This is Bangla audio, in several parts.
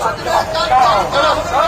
পঞ্চায়েত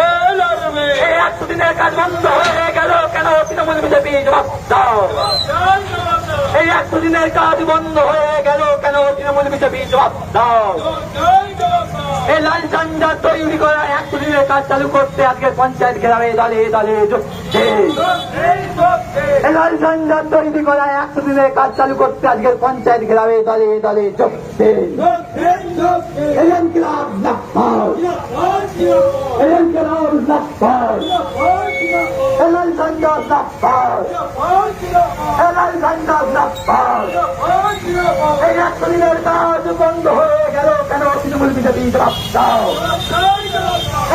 কেন তৃণমূল বিজেপি এই একশো দিনের কাজ বন্ধ হয়ে গেল কেন তৃণমূল বিজেপি জবাব দাও এই লাল ঝান্ডা তৈরি করা একশো দিনের কাজ চালু করতে আজকে পঞ্চায়েত গ্রামে দলে দলে লাল ঝান্ডা তৈরি করা একশো দিনের কাজ চালু করতে আজকে পঞ্চায়েত গ্রামে দলে দলে যোগছে লাফাও এলেন ঝান্ডা লাফাও এই একশো কাজ বন্ধ হয়ে গেল কেন তৃণমূল বিজেপি জবাব দাও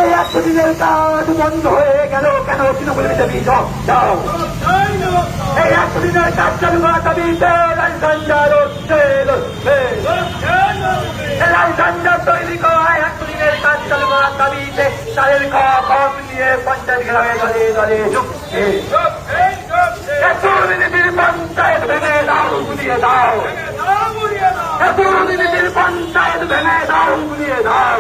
এই দিনের কাজ বন্ধ হয়ে গেল কেন তৃণমূল বিজেপি জবাব দাও এই দিনের কাজ চালু করা দাবিতে লাল ঝান্ডা তৈরি করা দিনের কাজ চালু করা দাবিতে তাদের খাওয়া দিয়ে পঞ্চায়েত গ্রামে দলে দলে ঢুকছে এত নীতির পঞ্চায়েত ভেঙে দাও গুলিয়ে দাও। এত নীতির পঞ্চায়েত ভেঙে দাও।